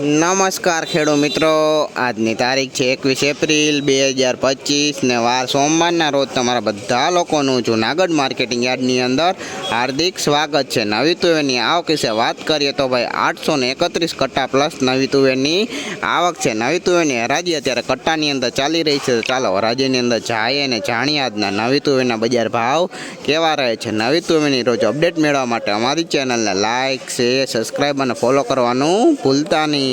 નમસ્કાર ખેડૂત મિત્રો. આજની તારીખ છે એકવીસ એપ્રિલ બે હજાર પચીસ ને વાર સોમવારના રોજ તમારા બધા લોકોનું જુનાગઢ માર્કેટિંગ યાર્ડની અંદર હાર્દિક સ્વાગત છે. નવી તુવેરની આવક વિશે વાત કરીએ તો ભાઈ આઠસો ને એકત્રીસ કટ્ટા પ્લસ નવી તુવેરની આવક છે. નવી તુવેરની હરાજી અત્યારે કટ્ટાની અંદર ચાલી રહી છે. ચાલો હરાજીની અંદર જાય અને જાણીએ આજના નવી તુવેરના બજાર ભાવ કેવા રહે છે. નવી તુવેરની રોજ અપડેટ મેળવવા માટે અમારી ચેનલને લાઇક શેર સબસ્ક્રાઈબ અને ફોલો કરવાનું ભૂલતા નહીં.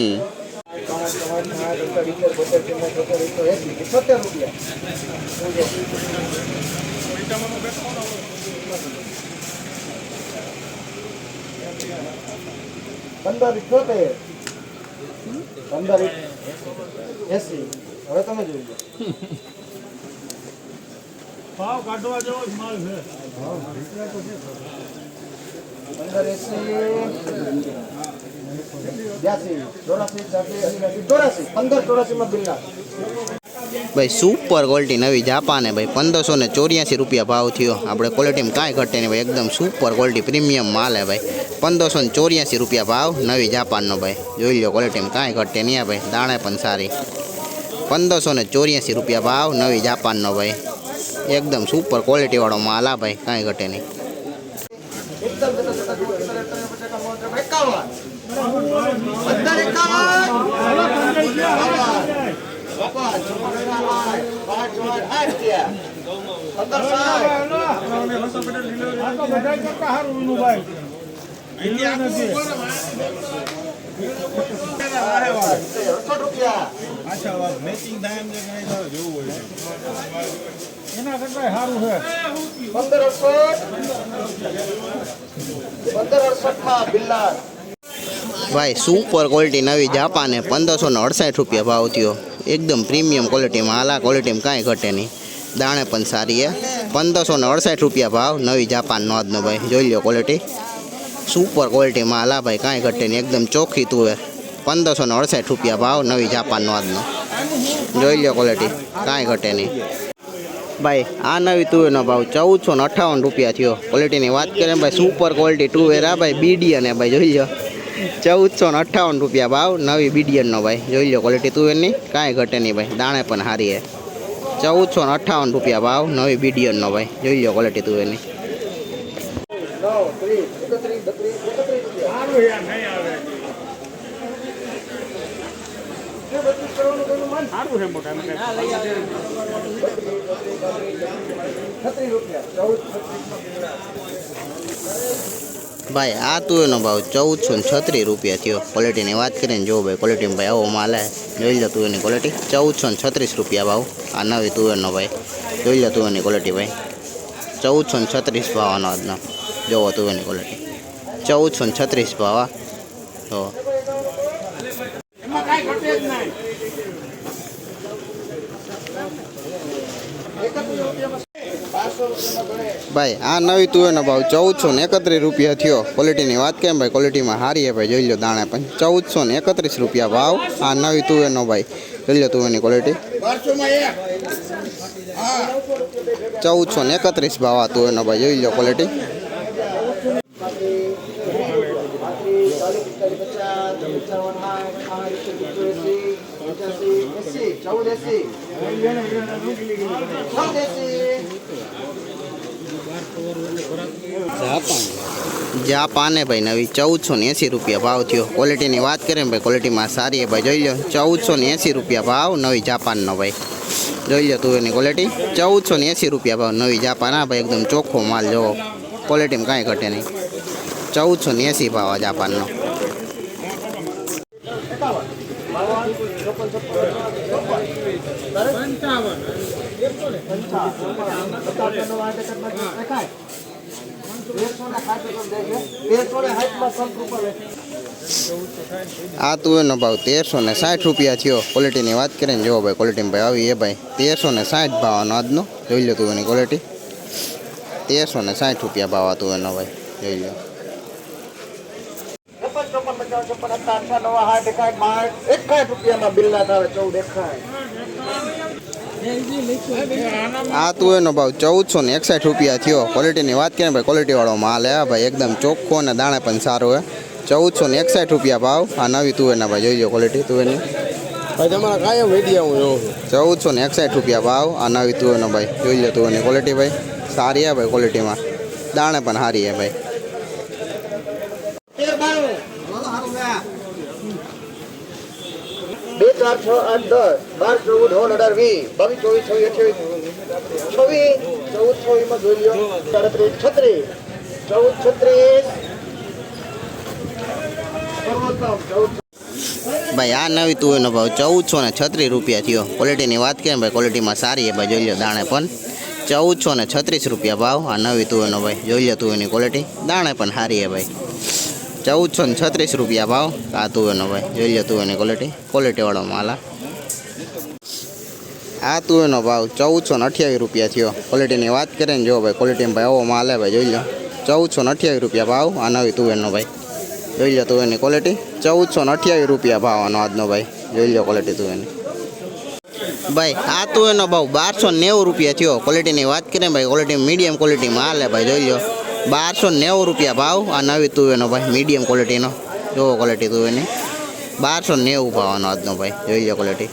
પંદર ઇઠોતેર પંદર એસી હવે તમે જોઈ લો ભાવ કાઢવા જેવો જ માલ છે પંદર એસી. ભાઈ સુપર ક્વોલિટી નવી જાપાને ભાઈ, પંદરસો ને ચોર્યાસી રૂપિયા ભાવ થયો. આપણે ક્વોલિટીમાં કાંઈ ઘટે નહીં ભાઈ, એકદમ સુપર ક્વોલિટી પ્રીમિયમ માલ હે ભાઈ. પંદરસો ને ચોર્યાસી રૂપિયા ભાવ નવી જાપાનનો ભાઈ. જોઈ લો ક્વોલિટીમાં કાંઈ ઘટે નહીં ભાઈ, દાણે પણ સારી. પંદરસો ને ચોર્યાસી રૂપિયા ભાવ નવી જાપાનનો ભાઈ. એકદમ સુપર ક્વોલિટીવાળો માલ આ ભાઈ, કાંઈ ઘટે નહીં એકદમ જતા જતા જુઓ, એકદમ એકદમ પચાસ કામ હોય તો એકાવન પંદર એકાવન અડસઠ એના કરતા સારું છે પંદર અડસઠ પંદર અડસઠમાં બિલ્લા ભાઈ સુપર ક્વોલિટી નવી જાપાને પંદરસો ને અડસાઠ રૂપિયા ભાવ થયો. એકદમ પ્રીમિયમ ક્વોલિટીમાં આલા ક્વોલિટીમાં કાંઈ ઘટે નહીં. દાણે પણ સારી હે. પંદરસો ને અડસાઠ રૂપિયા ભાવ, નવી જાપાન નોંધનો ભાઈ. જોઈ લો ક્વોલિટી સુપર ક્વોલિટીમાં આલા ભાઈ કાંઈ ઘટે નહીં. એકદમ ચોખ્ખી તુવેર પંદરસો ને અડસાઠ રૂપિયા ભાવ, નવી જાપાનનો આજનો. જોઈ લો ક્વોલિટી કાંઈ ઘટે નહીં. ભાઈ, આ નવી તુવેરનો ભાવ ચૌદસો ને અઠાવન રૂપિયા થયો. ક્વોલિટીની વાત કરીએ ભાઈ સુપર ક્વોલિટી તુવેર આ ભાઈ, બીડી અને ભાઈ, જોઈ લો ચૌદસો ને અઠ્ઠાવન રૂપિયા ભાવ. નવી બીડીયનનો ભાઈ. જોઈ લો ક્વોલિટી તુવેરની કાંઈ ઘટે નહીં ભાઈ. દાણે પણ સારી હે. ચૌદસો ને અઠ્ઠાવન રૂપિયા ભાવ. નવી બીડીયનનો ભાઈ. જોઈ લો ક્વોલિટી તુવેરની રૂપિયા ભાઈ, આ તુવેરનો ભાવ ચૌદસો ને છત્રીસ રૂપિયા થયો. ક્વોલિટીની વાત કરીને જો ભાઈ ક્વોલિટીમાં ભાઈ આવો માલ આવે જોઈ લો તુવેરની ક્વોલિટી ચૌદસો ને છત્રીસ રૂપિયા ભાવ. આ નવી તુવેરનો ભાઈ. જોઈ લો તુવેરની ક્વોલિટી ભાઈ. ચૌદસો ને છત્રીસ ભાવ આનો આજનો. જોવો તુવેરની ક્વોલિટી ચૌદસો ને છત્રીસ ભાવ તો ભાઈ, આ નવી તુવેરનો ભાવ ચૌદસો ને એકત્રીસ રૂપિયા થયો. ક્વોલિટીની વાત કેમ ભાઈ? ક્વોલિટીમાં સારી હે ભાઈ, જોઈ લો દાણે પણ. ચૌદસો ને એકત્રીસ રૂપિયા ભાવ. આ નવી તુવેરનો ભાઈ. જોઈ લો તુવેરની ક્વોલિટી. ચૌદસો ને એકત્રીસ ભાવ આ તુવેરનો ભાઈ, જોઈ લો ક્વોલિટી. પચાસ પંચાવન સાઠ સાઠ એસી પચાસી એસી ચૌદ એસી ચૌદ એસી જાપાને ભાઈ નવી ચૌદસો ને એંસી રૂપિયા ભાવ થયો ક્વોલિટીની વાત કરીએ ને ભાઈ ક્વોલિટીમાં સારી હે ભાઈ જોઈ લો ચૌદસો ને એંસી રૂપિયા ભાવ નવી જાપાનનો ભાઈ જોઈ લો તું એની ક્વોલિટી ચૌદસો ને એંસી રૂપિયા ભાવ નવી જાપાન હા ભાઈ એકદમ ચોખ્ખો માલ જોવો ક્વોલિટીમાં કાંઈ ઘટે નહીં ચૌદસો ને એંસી ભાવ આ જાપાનનો એકાવન બાવન ચોપન છપ્પન પંચાવન પંચાવન પચાસ આઠ એકમાં એકાય તેરસો ને સાઠ રૂપિયા જાય છે તેરસો ને સાઠમાં સંત રૂપિયા આ તુવેરનો ભાવ તેરસો ને સાઠ રૂપિયા થયો. ક્વોલિટીની વાત કરીને જોવો ભાઈ ક્વોલિટીમાં ભાઈ આવી એ ભાઈ. તેરસો ને સાઠ ભાવ આનો આજનો. જોઈ લો તુવેરની ક્વોલિટી તેરસો ને સાઠ રૂપિયા ભાવ આ તુવેરનો ભાઈ. જોઈ લો. ચોપન પચાસ થાય ચૌદ અઠા નવા સાઠ એકાઠ બાઠ એકાઠ રૂપિયામાં બિલ્લા થાય ચૌદ એકાઠ આ તુવેરનો ભાવ ચૌદસો ને એકસાઠ રૂપિયા થયો. ક્વોલિટીની વાત કરીએ ભાઈ ક્વોલિટીવાળો માલ હે. ભાઈ એકદમ ચોખ્ખો અને દાણે પણ સારો હે. ચૌદસો ને એકસાઠ રૂપિયા ભાવ. આ નવી તુવેરના ભાઈ જોઈ લો ક્વોલિટી તુવેરની ભાઈ તમારા કાયમ વીડિયો હું જોઉં ચૌદસો ને એકસાઠ રૂપિયા ભાવ. આ નવી તુવેરનો ભાઈ જોઈ લો તુવેરની ક્વોલિટી ભાઈ. સારી હે ભાઈ ક્વોલિટીમાં દાણે પણ સારી હે ભાઈ. ચાર છ આઠ દસ. બાર, ચૌદ નવ અઢાર, વીસ. બાવીસ ચોવીસ, છવ્વીસ, અઠ્યાવીસ. છવ્વીસ, ચૌદ છવ્વીસમાં જોઈ લો સાડત્રીસ, છત્રીસ. ચૌદ, છત્રીસ. ભાઈ, આ નવી તુવેરનો ભાવ ચૌદસો ને છત્રીસ રૂપિયા થયો. ક્વોલિટીની વાત કરીએ ભાઈ ક્વોલિટીમાં સારી ભાઈ, જોઈ લો દાણે પણ. ચૌદસો ને છત્રીસ રૂપિયા ભાવ. આ નવી તુવેરનો ભાઈ, જોઈ લો તુવેરની ક્વોલિટી દાણે પણ સારી હે ભાઈ. ચૌદસો ને છત્રીસ રૂપિયા ભાવ. આ તુવેરનો ભાઈ, જોઈ લો તુવેરની ક્વોલિટી ક્વોલિટીવાળો માલ આ. તુવેરનો ભાવ ચૌદસો ને અઠ્યાવીસ રૂપિયા થયો. ક્વોલિટીની વાત કરીએ ને જો ભાઈ ક્વોલિટીમાં ભાઈ આવો માલ ભાઈ, જોઈ લો. ચૌદસો ને અઠ્યાવીસ રૂપિયા ભાવ, આ નવી તુવેરનો ભાઈ. જોઈ લો તુવેરની ક્વોલિટી ચૌદસો ને અઠ્યાવીસ રૂપિયા ભાવ આનો આજનો ભાઈ. જોઈ લો ક્વોલિટી તુવેરની. ભાઈ, આ તુવેરનો ભાવ બારસો નેવું રૂપિયા થયો. ક્વોલિટીની વાત કરીએ ભાઈ ક્વોલિટી મીડિયમ ક્વોલિટીમાં હાલે ભાઈ, જોઈ લો. બારસો નેવું રૂપિયા ભાવ. આ નવી તુવેનો ભાઈ મીડિયમ ક્વોલિટીનો જોવો ક્વોલિટી તુવેની બારસો નેવું ભાવ આનો આજનો ભાઈ. જોઈ લો ક્વોલિટી